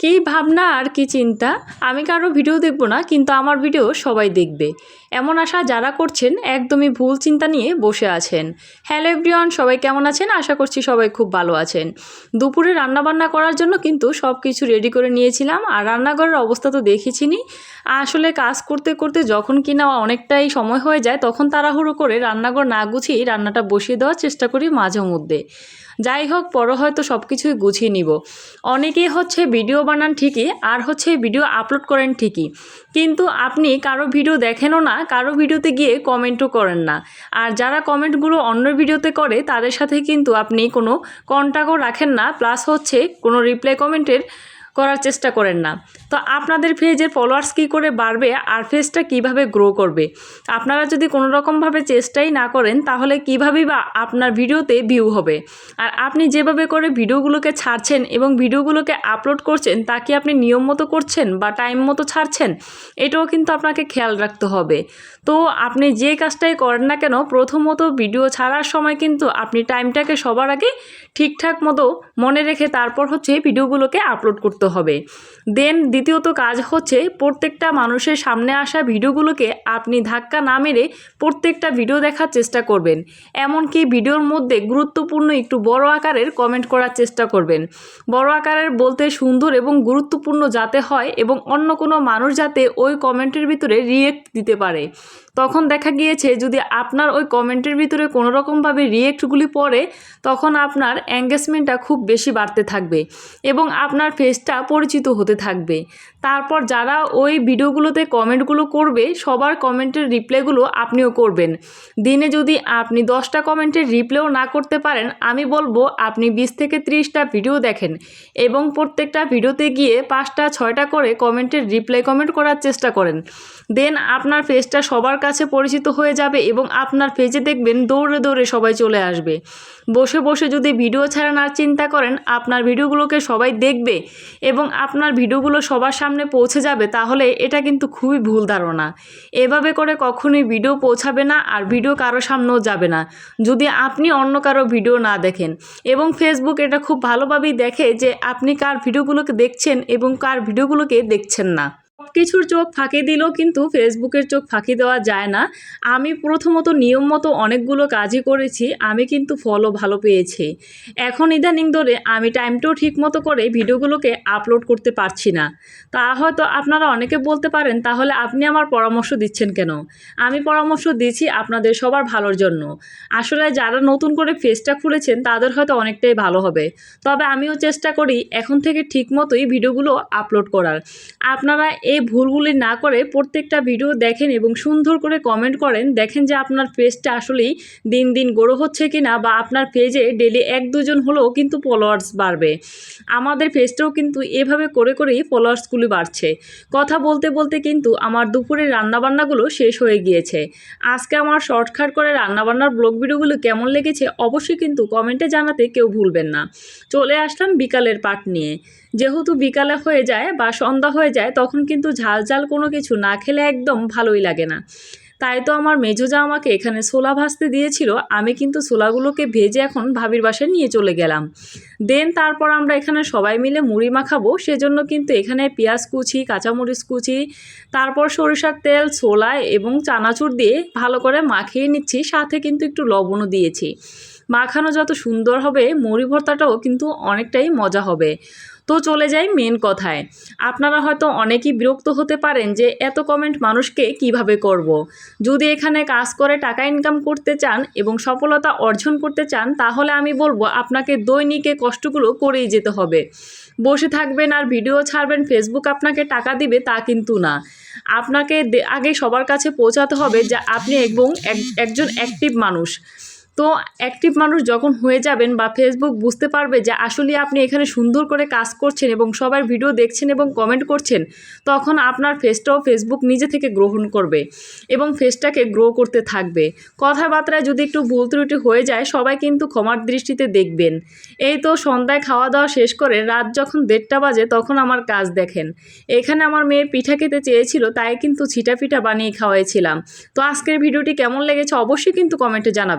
কী ভাবনা আর কি চিন্তা? আমি কারও ভিডিও দেখব না, কিন্তু আমার ভিডিও সবাই দেখবে। এমন আশা যারা করছেন একদমই ভুল চিন্তা নিয়ে বসে আছেন। হ্যালো এভরিওয়ান, সবাই কেমন আছেন? আশা করছি সবাই খুব ভালো আছেন। দুপুরে রান্নাবান্না করার জন্য কিন্তু সব কিছু রেডি করে নিয়েছিলাম, আর রান্নাঘরের অবস্থা তো দেখেছিনি আসলে কাজ করতে করতে যখন কিনা অনেকটাই সময় হয়ে যায়, তখন তাড়াহুড়ো করে রান্নাঘর না গুছিয়ে রান্নাটা বসিয়ে দেওয়ার চেষ্টা করি মাঝে মধ্যে যাই হোক, পরে হয়তো সব কিছুই গুছিয়ে নিব। অনেকেই হচ্ছে ভিডিও বানান ঠিকই, আর হচ্ছে ভিডিও আপলোড করেন ঠিকই। কিন্তু আপনি কারও ভিডিও দেখেনও না, কারও ভিডিওতে গিয়ে কমেন্টও করেন না। আর যারা কমেন্টগুলো অন্য ভিডিওতে করে, তাদের সাথে কিন্তু আপনি কোনো কন্ট্যাক্টও রাখেন না, প্লাস হচ্ছে কোনো রিপ্লাই কমেন্টের করার চেষ্টা করেন না। তো আপনাদের পেজের ফলোয়ার্স কী করে বাড়বে আর পেজটা কীভাবে গ্রো করবে? আপনারা যদি কোনো রকমভাবে চেষ্টাই না করেন, তাহলে কীভাবেই বা আপনার ভিডিওতে ভিউ হবে? আর আপনি যেভাবে করে ভিডিওগুলোকে ছাড়ছেন এবং ভিডিওগুলোকে আপলোড করছেন, তা কি আপনি নিয়ম মতো করছেন বা টাইম মতো ছাড়ছেন? এটাও কিন্তু আপনাকে খেয়াল রাখতে হবে। তো আপনি যে কাজটাই করেন না কেন, প্রথমত ভিডিও ছাড়ার সময় কিন্তু আপনি টাইমটাকে সবার আগে ঠিকঠাক মতো মনে রেখে তারপর হচ্ছে ভিডিওগুলোকে আপলোড করতে হবে। দেন দ্বিতীয়ত কাজ হচ্ছে প্রত্যেকটা মানুষের সামনে আসা ভিডিওগুলোকে আপনি ধাক্কা না মেরে প্রত্যেকটা ভিডিও দেখার চেষ্টা করবেন। এমনকি ভিডিওর মধ্যে গুরুত্বপূর্ণ একটু বড় আকারের কমেন্ট করার চেষ্টা করবেন। বড় আকারের বলতে সুন্দর এবং গুরুত্বপূর্ণ যাতে হয় এবং অন্য কোনো মানুষ যাতে ওই কমেন্টের ভিতরে রিয়েক্ট দিতে পারে। তখন দেখা গিয়েছে যদি আপনার ওই কমেন্টের ভিতরে কোনো রকমভাবে রিয়েক্টগুলি পড়ে, তখন আপনার এঙ্গেজমেন্টটা খুব বেশি বাড়তে থাকবে এবং আপনার ফেসটা পরিচিত হতে থাকবে। তারপর যারা ওই ভিডিওগুলোতে কমেন্টগুলো করবে, সবার কমেন্টের রিপ্লাইগুলো আপনিও করবেন। দিনে যদি আপনি দশটা কমেন্টের রিপ্লাইও না করতে পারেন, আমি বলব আপনি বিশ থেকে ত্রিশটা ভিডিও দেখেন এবং প্রত্যেকটা ভিডিওতে গিয়ে পাঁচটা, ছয়টা করে কমেন্টের রিপ্লাই কমেন্ট করার চেষ্টা করেন। দেন আপনার ফেসটা সবার কাছে পরিচিত হয়ে যাবে এবং আপনার পেজে দেখবেন দৌড়ে দৌড়ে সবাই চলে আসবে। বসে বসে যদি ভিডিও ছাড়ানোর চিন্তা করেন, আপনার ভিডিওগুলোকে সবাই দেখবে এবং আপনার ভিডিওগুলো সবার সামনে পৌঁছে যাবে, তাহলে এটা কিন্তু খুবই ভুল ধারণা। এভাবে করে কখনোই ভিডিও পৌঁছাবে না আর ভিডিও কারও সামনেও যাবে না। যদি আপনি অন্য কারও ভিডিও না দেখেন এবং ফেসবুক এটা খুব ভালোভাবেই দেখে যে আপনি কার ভিডিওগুলোকে দেখছেন এবং কার ভিডিওগুলোকে দেখছেন না। কিছুর চোখ ফাঁকি দিলেও কিন্তু ফেসবুকের চোখ ফাঁকি দেওয়া যায় না। আমি প্রথমত নিয়ম মতো অনেকগুলো কাজই করেছি, আমি কিন্তু ফলও ভালো পেয়েছি। এখন ইদানিং ধরে আমি টাইমটাও ঠিক মতো করে ভিডিওগুলোকে আপলোড করতে পারছি না। তা হয়তো আপনারা অনেকে বলতে পারেন, তাহলে আপনি আমার পরামর্শ দিচ্ছেন কেন? আমি পরামর্শ দিচ্ছি আপনাদের সবার ভালোর জন্য। আসলে যারা নতুন করে ফেসটা খুলেছেন, তাদের হয়তো অনেকটাই ভালো হবে। তবে আমিও চেষ্টা করি এখন থেকে ঠিক মতোই ভিডিওগুলো আপলোড করার। আপনারা এই ভুলগুলি না করে প্রত্যেকটা ভিডিও দেখেন এবং সুন্দর করে কমেন্ট করেন। দেখেন যে আপনার পেজটা আসলেই দিন দিন গড়ো হচ্ছে কি না বা আপনার পেজে ডেলি এক দুজন হলেও কিন্তু ফলোয়ার্স বাড়বে। আমাদের পেজটাও কিন্তু এভাবে করে করেই ফলোয়ার্সগুলি বাড়ছে। কথা বলতে বলতে কিন্তু আমার দুপুরের রান্নাবান্নাগুলো শেষ হয়ে গিয়েছে। আজকে আমার শর্টকাট করে রান্নাবান্নার ব্লগ ভিডিওগুলো কেমন লেগেছে অবশ্যই কিন্তু কমেন্টে জানাতে কেউ ভুলবেন না। চলে আসলাম বিকালের পাট নিয়ে। যেহেতু বিকালে হয়ে যায় বা সন্ধ্যা হয়ে যায়, তখন কিন্তু ঝাল ঝাল কোনো কিছু না খেলে একদম ভালোই লাগে না। তাই তো আমার মেজোজা আমাকে এখানে ছোলা ভাজতে দিয়েছিল, আমি কিন্তু ছোলাগুলোকে ভেজে এখন ভাবির বাসায় নিয়ে চলে গেলাম। দেন তারপর আমরা এখানে সবাই মিলে মুড়ি মাখাবো, সেজন্য কিন্তু এখানে পেঁয়াজ কুচি, কাঁচামরিচ কুচি, তারপর সরিষার তেল, ছোলা এবং চানাচুর দিয়ে ভালো করে মাখিয়ে নিচ্ছি, সাথে কিন্তু একটু লবণও দিয়েছি। মাখানো যত সুন্দর হবে মুড়ি ভর্তাটাও কিন্তু অনেকটাই মজা হবে। তো চলে যাই মেন কথায়। আপনারা হয়তো অনেকেই বিরক্ত হতে পারেন যে, এত কমেন্ট মানুষকে কীভাবে করব। যদি এখানে কাজ করে টাকা ইনকাম করতে চান এবং সফলতা অর্জন করতে চান, তাহলে আমি বলব আপনাকে দৈনিকে কষ্টগুলো করেই যেতে হবে। বসে থাকবেন আর ভিডিও ছাড়বেন ফেসবুক আপনাকে টাকা দিবে তা কিন্তু না। আপনাকে আগে সবার কাছে পৌঁছাতে হবে যা, আপনি এবং একজন অ্যাক্টিভ মানুষ। তো অ্যাক্টিভ মানুষ যখন হয়ে যাবেন বা ফেসবুক বুঝতে পারবে যে আসলে আপনি এখানে সুন্দর করে কাজ করছেন এবং সবার ভিডিও দেখছেন এবং কমেন্ট করছেন, তখন আপনার ফেসটাও ফেসবুক নিজে থেকে গ্রহণ করবে এবং ফেসটাকে গ্রো করতে থাকবে। কথাবার্তায় যদি একটু ভুল ত্রুটি হয়ে যায়, সবাই কিন্তু ক্ষমার দৃষ্টিতে দেখবেন। এই তো সন্ধ্যায় খাওয়া দাওয়া শেষ করে রাত যখন দেড়টা বাজে, তখন আমার কাজ দেখেন। এখানে আমার মেয়ে পিঠা খেতে চেয়েছিল, তাই কিন্তু ছিটা পিঠা বানিয়ে খাওয়াইছিলাম। তো আজকের ভিডিওটি কেমন লেগেছে অবশ্যই কিন্তু কমেন্টে জানাবে।